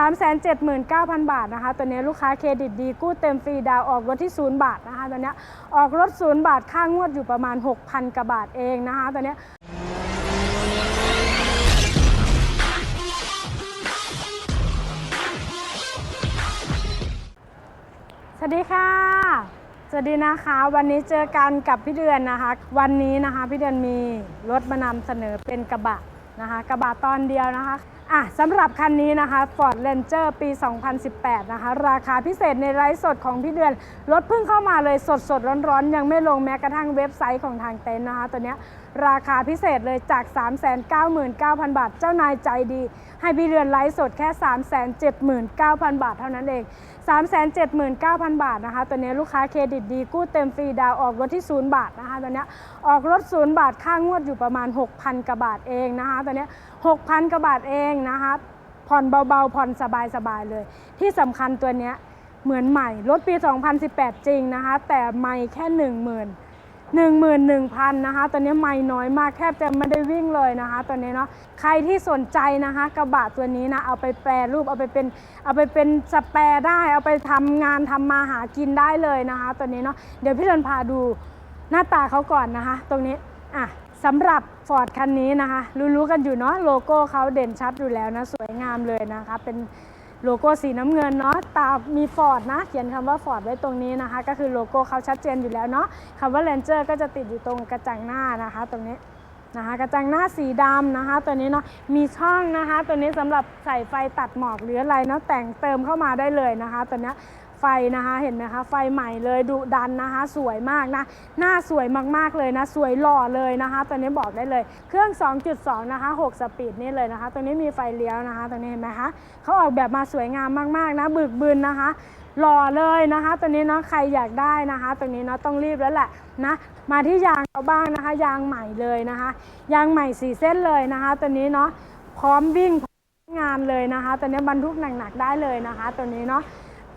379,000 บาทนะคะ ตัวนี้ลูกค้าเครดิตดีกู้เต็มฟรีดาวออกรถที่ 0 บาทนะคะ ตัวนี้ออกรถ 0 บาทค่างวดอยู่ประมาณ 6,000กว่าบาทเองนะคะ ตัวนี้สวัสดีค่ะสวัสดีนะคะวันนี้เจอกันกับพี่เดือนนะคะ วันนี้นะคะพี่เดือนมีรถมานำเสนอเป็นกระบะนะคะ กระบะตอนเดียวนะคะ อะสำหรับคันนี้นะคะ Ford Ranger ปี 2018 นะคะ ราคาพิเศษในไลฟ์สดของพี่เดือนรถเพิ่งเข้ามาเลยสดสดร้อนๆ ยังไม่ลงแม้กระทั่งเว็บไซต์ของทางเต็นท์นะคะ ตัวเนี้ยราคาพิเศษเลยจาก 399,000 บาท เจ้านายใจดี ให้พี่เดือนไลฟ์สดแค่ 379,000 บาทเท่านั้นเอง 379,000 บาทนะคะ ตัวนี้ลูกค้าเครดิตดี กู้เต็มฟรีดาวออกรถที่ 0 บาทนะคะตัวนี้ออกรถ 0 บาทค่างวดอยู่ประมาณ 6,000กว่าบาทเองนะคะตัวนี้6,000กว่าบาทเองนะคะผ่อนเบาๆ ผ่อนสบายๆเลย ที่สำคัญตัวเนี้ยเหมือนใหม่รถปี 2018 จริงนะคะ แต่ไม่แค่ 10,000 11,000นะคะตอนนี้ไม่น้อยมากแทบจะไม่ได้วิ่งเลยนะคะตัวนี้เนาะใครที่สนใจนะคะกระบะตัวนี้นะเอาไปแปรรูปเอาไปเป็นเอาไปเป็นสแปรได้ เอาไปทำงานทำมาหากินได้เลยนะคะตัวนี้เนาะเดี๋ยวพี่เดินพาดูหน้าตาเขาก่อนนะคะ ตรงนี้อะ สำหรับ Ford คันนี้นะคะ รู้ๆกันอยู่เนาะโลโก้เขาเด่นชัดอยู่แล้วนะ สวยงามเลยนะคะ เป็นโลโก้สีน้ำเงินเนาะตามีฟอร์ดนะ เขียนคำว่าฟอร์ดไว้ตรงนี้นะคะ ก็คือโลโก้เขาชัดเจนอยู่แล้วเนาะคำว่า Ranger ก็จะติดอยู่ตรงกระจังหน้านะคะ ตรงนี้นะคะกระจังหน้าสีดำนะคะ ตัวนี้เนาะมีช่องนะคะ ตัวนี้สำหรับใส่ไฟตัดหมอกหรืออะไรเนาะแต่งเติมเข้ามาได้เลยนะคะ ตัวนี้ ไฟนะคะเห็นไหมคะไฟใหม่เลยดุดันนะคะ สวยมากนะหน้าสวยมากๆเลยนะสวยหล่อเลยนะคะตัวนี้บอกได้เลยเครื่อง 2.2 นะคะ 6 สปีดนี่เลยนะคะ ตัวนี้มีไฟเลี้ยวนะคะตัวนี้เห็นไหมคะเขาออกแบบมาสวยงามมากๆนะบึกบึนนะคะหล่อเลยนะคะ ตัวนี้เนาะใครอยากได้นะคะ ตัวนี้เนาะต้องรีบแล้วแหละนะมาที่ยางเขาบ้างนะคะ ยางใหม่เลยนะคะ ยางใหม่สีเส้นเลยนะคะ ตัวนี้เนาะพร้อมวิ่งพร้อมงานเลยนะคะ ตัวนี้บรรทุกหนักๆได้เลยนะคะ ตัวนี้เนาะ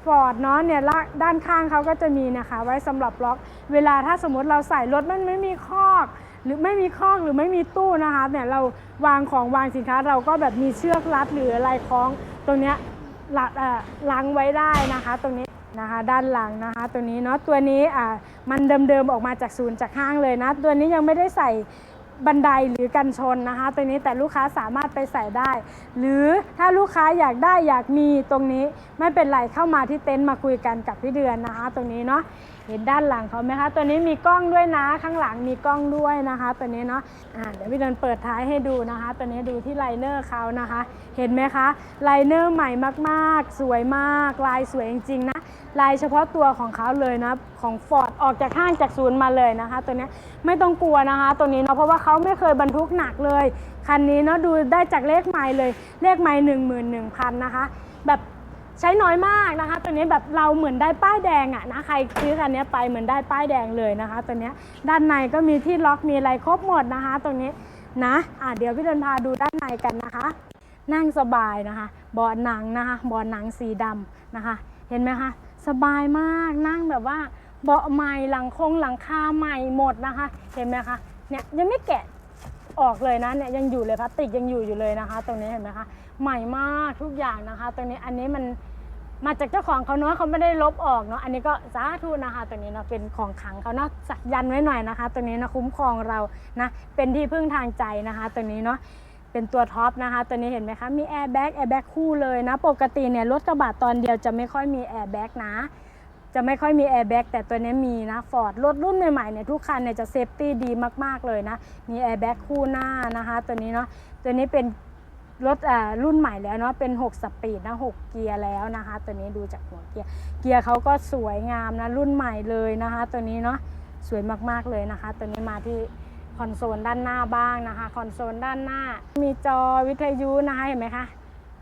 ฟอร์ดเนาะเนี่ยด้านข้างเขาก็จะมีนะคะ ไว้สำหรับล็อก เวลาถ้าสมมติเราใส่รถมันไม่มีคอกหรือไม่มีคอกหรือไม่มีตู้นะคะเนี่ยเราวางของวางสินค้าเราก็แบบมีเชือกรัดหรืออะไรคล้องตรงเนี้ยหลักเอ่อลังไว้ได้นะคะ ตรงนี้นะคะด้านหลังนะคะ ตัวนี้เนาะตัวนี้อ่ามันเดิมๆออกมาจากศูนย์จากห้างเลยนะ ตัวนี้ยังไม่ได้ใส่ บันไดหรือกันชนนะคะ ตัวนี้แต่ลูกค้าสามารถไปใส่ได้ หรือถ้าลูกค้าอยากได้อยากมีตรงนี้ไม่เป็นไรเข้ามาที่เต็นท์มาคุยกันกับพี่เดือนนะคะ ตรงนี้เนาะ เห็นด้านหลังเขาไหมคะ ตัวนี้มีกล้องด้วยนะ ข้างหลังมีกล้องด้วยนะคะ ตัวนี้เนาะอ่าเดี๋ยวพี่เดือนเปิดท้ายให้ดูนะคะ ตัวนี้ดูที่ไลเนอร์เขานะคะ เห็นไหมคะไลเนอร์ใหม่มากๆ สวยมาก ลายสวยจริงๆนะ ลายเฉพาะตัวของเขาเลยนะ ของ Ford ออกจากห้างจากศูนย์มาเลยนะคะ ตัวนี้ไม่ต้องกลัวนะคะ ตัวนี้เนาะ เพราะว่าเขาไม่เคยบรรทุกหนักเลย คันนี้เนาะดูได้จากเลขไมล์เลย เลขไมล์หนึ่งหมื่นหนึ่งพันนะคะ แบบ ใช้น้อยมากนะคะ ตัวนี้แบบเราเหมือนได้ป้ายแดงอะนะใครซื้อคันนี้ไปเหมือนได้ป้ายแดงเลยนะคะ ตัวนี้ด้านในก็มีที่ล็อกมีอะไรครบหมดนะคะ ตรงนี้นะอะเดี๋ยวพี่เดินพาดูด้านในกันนะคะ นั่งสบายนะคะเบาะหนังนะคะเบาะหนังสีดำนะคะ เห็นไหมคะสบายมากนั่งแบบว่าเบาะใหม่หลังคงหลังคาใหม่หมดนะคะ เห็นไหมคะเนี่ยยังไม่แกะ ออกเลยนะเนี่ยยังอยู่เลยพลาสติกยังอยู่อยู่เลยนะคะ ตรงนี้เห็นไหมคะใหม่มากทุกอย่างนะคะ ตรงนี้อันนี้มันมาจากเจ้าของเขาเนาะเขาไม่ได้ลบออกเนาะอันนี้ก็สาธุนะคะตัวนี้เนาะเป็นของขังเขาเนาะสักยันไว้หน่อยนะคะ ตัวนี้นะคุ้มครองเรานะเป็นที่พึ่งทางใจนะคะตัวนี้เนาะเป็นตัวท็อปนะคะตัวนี้เห็นไหมคะมีแอร์แบ็กแอร์แบ็กคู่เลยนะ ปกติเนี่ยรถกระบะตอนเดียวจะไม่ค่อยมีแอร์แบ็กนะ จะไม่ค่อยมีแอร์แบ็กแต่ตัวนี้มีนะฟอร์ดรถรุ่นใหม่ๆเนี่ยทุกคันเนี่ยจะเซฟตี้ดีมากๆเลยนะ มีแอร์แบ็กคู่หน้านะคะตัวนี้เนาะตัวนี้เป็นรถอ่ารุ่นใหม่แล้วเนาะเป็น 6 สปีดนะ 6 เกียร์แล้วนะคะ ตัวนี้ดูจากหัวเกียร์ เกียร์เขาก็สวยงามนะรุ่นใหม่เลยนะคะ ตัวนี้เนาะสวยมากๆเลยนะคะ ตัวนี้มาที่คอนโซลด้านหน้าบ้างนะคะ คอนโซลด้านหน้า มีจอวิทยุนะคะเห็นไหมคะ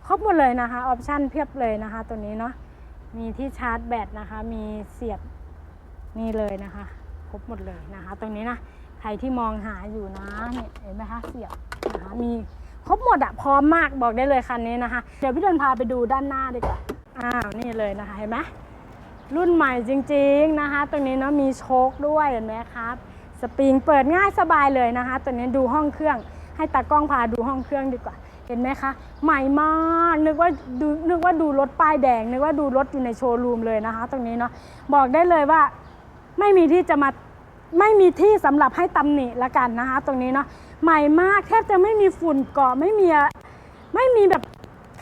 ครบหมดเลยนะคะออปชั่นเพียบเลยนะคะ ตัวนี้เนาะ มีที่ชาร์จแบตนะคะ มีเสียบนี่เลยนะคะ ครบหมดเลยนะคะ ตรงนี้นะ ใครที่มองหาอยู่นะเนี่ยเห็นไหมคะ เสียบนะคะ มีครบหมดอะพร้อมมากบอกได้เลยคันนี้นะคะ เดี๋ยวพี่เดินพาไปดูด้านหน้าดีกว่า อ้าวนี่เลยนะคะ เห็นไหมรุ่นใหม่จริงๆนะคะ ตรงนี้เนาะมีโชคด้วยเห็นไหมครับ สปริงเปิดง่ายสบายเลยนะคะ ตัวนี้ดูห้องเครื่อง ให้ตากล้องพาดูห้องเครื่องดีกว่า เห็นไหมคะ ใหม่มากนึกว่าดูนึกว่าดูรถป้ายแดง นึกว่าดูรถอยู่ในโชว์รูมเลยนะคะ ตรงนี้เนาะบอกได้เลยว่าไม่มีที่จะมาไม่มีที่สำหรับให้ตำหนิละกันนะคะ ตรงนี้เนาะใหม่มากแทบจะไม่มีฝุ่นเกาะไม่มีไม่มีแบบ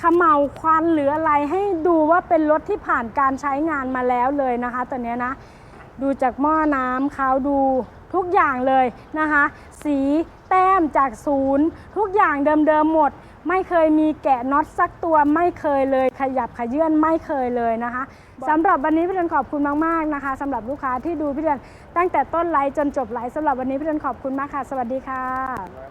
ขมเหลาควันหรืออะไรให้ดูว่าเป็นรถที่ผ่านการใช้งานมาแล้วเลยนะคะตัวเนี้ยนะดูจากหม้อน้ำเขาดูทุกอย่างเลยนะคะ สี แต้มจากศูนย์ทุกอย่างเดิมๆหมด ไม่เคยมีแกะน็อตสักตัวไม่เคยเลย ขยับขยื่นไม่เคยเลยนะคะสำหรับวันนี้พี่เดือนขอบคุณมากๆนะคะสำหรับลูกค้าที่ดูพี่เดือนตั้งแต่ต้นไลฟ์จนจบไลฟ์สำหรับวันนี้พี่เดือนขอบคุณมากค่ะ สวัสดีค่ะ